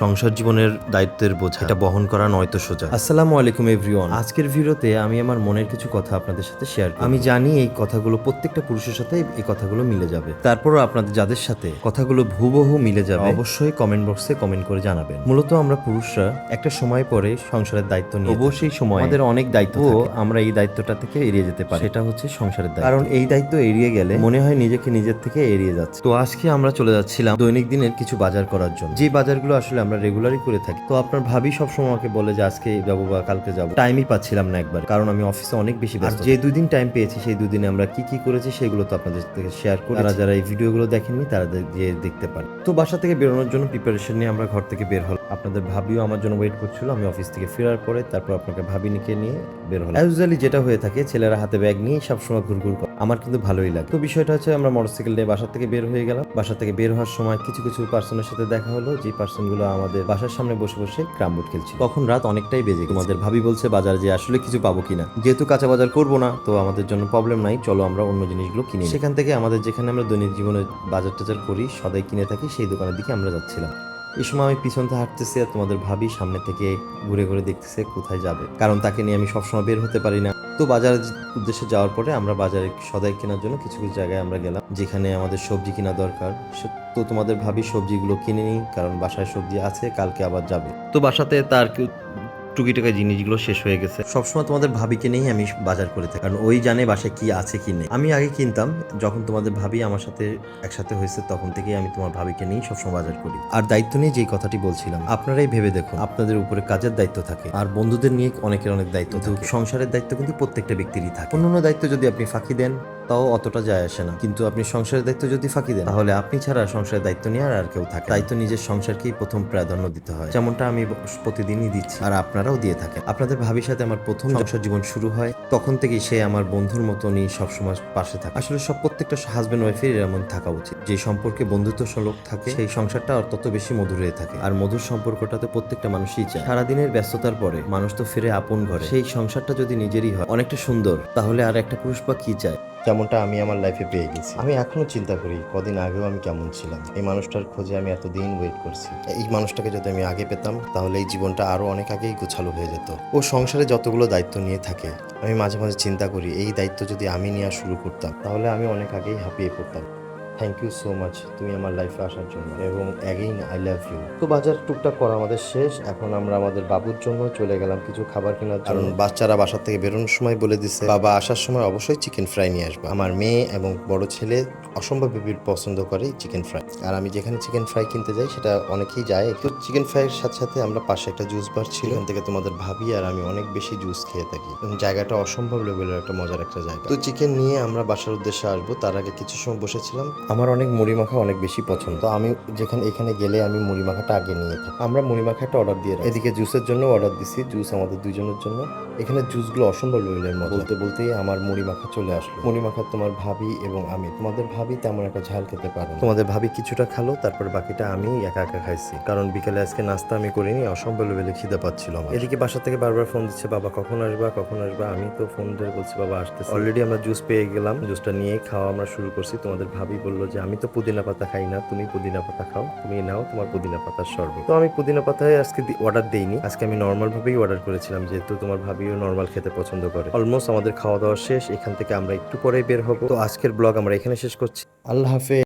সংসার জীবনের দায়িত্বের বোঝা। এটা বহন করা নয়তো সোজা। আসসালামু আলাইকুম এভরিওয়ান আজকের ভিডিওতে আমি আমার মনের কিছু কথা আপনাদের সাথে শেয়ার করব। আমি জানি এই কথাগুলো প্রত্যেকটা পুরুষের সাথে এই কথাগুলো মিলে যাবে। তারপরও আপনাদের যাদের সাথে কথাগুলো হুবহু মিলে যাবে অবশ্যই কমেন্ট বক্সে কমেন্ট করে জানাবেন। মূলত আমরা পুরুষরা একটা সময় পরে সংসারের দায়িত্ব নিয়ে অবশ্যই সময় আমাদের অনেক দায়িত্ব আমরা এই দায়িত্বটা থেকে এড়িয়ে যেতে পারি। সেটা হচ্ছে সংসারের দায়িত্ব। কারণ এই দায়িত্ব এড়িয়ে গেলে মনে হয় নিজেকে নিজের থেকে এড়িয়ে যাচ্ছে। তো আজকে আমরা চলে যাচ্ছিলাম দৈনিক দিনের কিছু বাজার করার জন্য। যে বাজারগুলো আসলে আমরা রেগুলারই করে থাকি। তো আপনার ভাবি সবসময় আমাকে বলে যে আজকে যাব বা কালকে যাব। টাইমই পাচ্ছিলাম না একবার কারণ আমি অফিসে অনেক বেশি ব্যস্ত যে দুই দিন টাইম পেয়েছি সেই দুই দিনে আমরা কি কি করেছি সেগুলো তো আপনাদের থেকে শেয়ার করি তারা যারা এই ভিডিওগুলো দেখেননি তারা গিয়ে দেখতে পারেন। তো বাসা থেকে বেরোনোর জন্য প্রিপারেশন নিয়ে আমরা ঘর থেকে বের হলাম। আপনাদের ভাবিও আমার জন্য ওয়েট করছিল আমি অফিস থেকে ফেরার পরে তারপর আপনাকে ভাবিনিকে নিয়ে বের হলাম। ইউজুয়ালি যেটা হয়ে থাকে ছেলেরা হাতে ব্যাগ নিয়ে সবসময় ঘুরঘুর করে। আমার কিন্তু ভালোই লাগে। তো বিষয়টা হচ্ছে আমরা মোটরসাইকেল নিয়ে বাসা থেকে বের হয়ে গেলাম। বাসা থেকে বের হওয়ার সময় কিছু কিছু পার্সনের সাথে দেখা হলো। যে পার্সনগুলো আমাদের বাসার সামনে বসে বসে ক্রামবোর্ড খেলছিল। তখন রাত অনেকটাই বেজে। তোমাদের ভাবি বলছে বাজার যে আসলে কিছু পাবো কিনা। যেহেতু কাঁচা বাজার করব না, তো আমাদের জন্য প্রবলেম নাই। চলো আমরা অন্য জিনিসগুলো কিনি সেখান থেকে আমাদের যেখানে আমরা দৈনিক জীবনে বাজার টাজার করি, সদাই কিনে থাকি, সেই দোকানের দিকে আমরা যাচ্ছিলাম। এই সময় আমি পিছন থেকে হাঁটতেছি আর তোমাদের ভাবি সামনে থেকে ঘুরে ঘুরে দেখতেছে কোথায় যাবে। কারণ তাকে নিয়ে আমি সবসময় বের হতে পারি না। তো বাজারের উদ্দেশ্যে যাওয়ার পরে আমরা বাজারে সদাই কেনার জন্য কিছু কিছু জায়গায় আমরা গেলাম, যেখানে আমাদের সবজি কেনা দরকার। তো তোমাদের ভাবি সবজিগুলো কিনে নিই, কারণ বাসায় সবজি আছে, কালকে আবার যাবে। তো বাসাতে তার টুকিটাকা জিনিসগুলো শেষ হয়ে গেছে। সবসময় তোমাদের ভাবিকে নেই আমি বাজার করে থাকি। কারণ ওই জানে বাসায় কি আছে কি নেই। আমি আগে কিনতাম যখন তোমাদের ভাবি আমার সাথে একসাথে হয়েছে তখন থেকেই আমি তোমার ভাবিকে নিয়েই সবসময় বাজার করি। আর দায়িত্ব নিয়ে যেই কথাটি বলছিলাম আপনারাই ভেবে দেখুন আপনাদের উপরে কাজের দায়িত্ব থাকে। আর বন্ধুদের নিয়ে অনেকের অনেক দায়িত্ব থাকে। সংসারের দায়িত্ব কিন্তু প্রত্যেকটা ব্যক্তিরই থাকে। অন্যান্য দায়িত্ব যদি আপনি ফাঁকি দেন তাও অতটা যায় আসে না। কিন্তু আপনি সংসারের দায়িত্ব যদি ফাঁকি দেন তাহলে আপনি ছাড়া সংসারের দায়িত্ব নিয়ে আর কেউ থাকে দায়িত্ব নিজের সংসারকেই প্রথম প্রাধান্য দিতে হয়। যেমনটা আমি প্রতিদিনই দিচ্ছি। আর আপনারাও দিয়ে থাকেন আপনাদের ভাবির সাথে আমার প্রথম সংসার জীবন শুরু হয় তখন থেকেই সে আমার বন্ধুর মতনই সবসময় পাশে থাকে। আসলে সব প্রত্যেকটা হাজবেন্ড ওয়াইফের এমন থাকা উচিত। যে সম্পর্কে বন্ধুত্ব সুলভ থাকে সেই সংসারটা আর তত বেশি মধুর হয়ে থাকে। আর মধুর সম্পর্কটা তো প্রত্যেকটা মানুষই চায়। সারাদিনের ব্যস্ততার পরে মানুষ তো ফিরে আপন ঘরে। সেই সংসারটা যদি নিজেরই হয় অনেকটা সুন্দর তাহলে আর একটা পুরুষ বা কি চায়? যেমনটা আমি আমার লাইফে পেয়ে গেছি। আমি এখনও চিন্তা করি কদিন আগেও আমি কেমন ছিলাম। এই মানুষটার খোঁজে আমি এতদিন ওয়েট করছি। এই মানুষটাকে যদি আমি আগে পেতাম তাহলে এই জীবনটা আরও অনেক আগেই গোছালো হয়ে যেত। ও সংসারে যতগুলো দায়িত্ব নিয়ে থাকে, আমি মাঝে মাঝে চিন্তা করি, এই দায়িত্ব যদি আমি নেওয়া শুরু করতাম, তাহলে আমি অনেক আগেই হাঁপিয়ে পড়তাম। থ্যাংক ইউ সো মাচ তুমি আমার লাইফে আসার জন্য। এবং অ্যাগেইন আই লাভ ইউ তো বাজার টুকটাক করা আমাদের শেষ। এখন আমরা আমাদের বাবুর জন্য চলে গেলাম কিছু খাবার কেনার জন্য। কারণ বাচ্চারা বাসা থেকে বেরোনোর সময় বলে দিছে বাবা আসার সময় অবশ্যই চিকেন ফ্রাই নিয়ে আসবে। আমার মেয়ে এবং বড় ছেলে অসম্ভব পছন্দ করে চিকেন ফ্রাই আর আমি যেখানে চিকেন ফ্রাই কিনতে যাই সেটা অনেকেই যায়। তো চিকেন ফ্রাইয়ের সাথে সাথে আমরা পাশে একটা জুস বার ছিল। এখান থেকে তোমাদের ভাবি আর আমি অনেক বেশি জুস খেয়ে থাকি। এবং জায়গাটা অসম্ভব লেভেলের একটা মজার একটা জায়গা। তো চিকেন নিয়ে আমরা বাসার উদ্দেশ্যে আসব। তার আগে কিছু সময় বসেছিলাম। আমার অনেক মুড়ি মাখা অনেক বেশি পছন্দ। আমি যেখানে, এখানে গেলে আমি মুড়ি মাখাটা আগে নিয়ে থাকি। আমরা মুড়ি মাখাটা অর্ডার দিয়ে রাখি। এদিকে জুসের জন্য অর্ডার দিছি। জুস আমাদের দুইজনের জন্য। এখানে জুসগুলো অসম্ভব লেভেলের মজা। বলতে, বলতেই আমার মুড়ি মাখা চলে আসলো। মুড়ি মাখা তোমার ভাবি এবং আমি। তোমাদের ভাবি তেমন একটা ঝাল খেতে পারে তোমাদের ভাবি কিছুটা খালো, তারপর বাকিটা আমি একা একা খাইছি। কারণ বিকালে আজকে নাস্তা আমি করিনি, অসম্ভব লেভেলে খিদে পাচ্ছিল আমার এদিকে বাসা থেকে বারবার ফোন দিচ্ছে, বাবা, কখন আসবা? কখন আসবা? আমি তো ফোন ধরে বলছি, বাবা, আসতেছে। অলরেডি আমরা জুস পেয়ে গেলাম। জুসটা নিয়ে খাওয়া আমরা শুরু করছি। তোমাদের ভাবি বলল যে, আমি তো পুদিনা পাতা খাই না, তুমি পুদিনা পাতা খাও, তুমি নাও তোমার পুদিনা পাতার শরবত। তো আমি পুদিনা পাতায় আজকে অর্ডার দেইনি। আজকে আমি নর্মাল ভাবেই অর্ডার করেছিলাম, যেহেতু তোমার ভাবিও নর্মাল খেতে পছন্দ করে। অলমোস্ট আমাদের খাওয়া দাওয়া শেষ, এখান থেকে আমরা একটু পরে বের হব। তো আজকের ব্লগ আমরা এখানে শেষ করছি। আল্লাহ হাফেজ।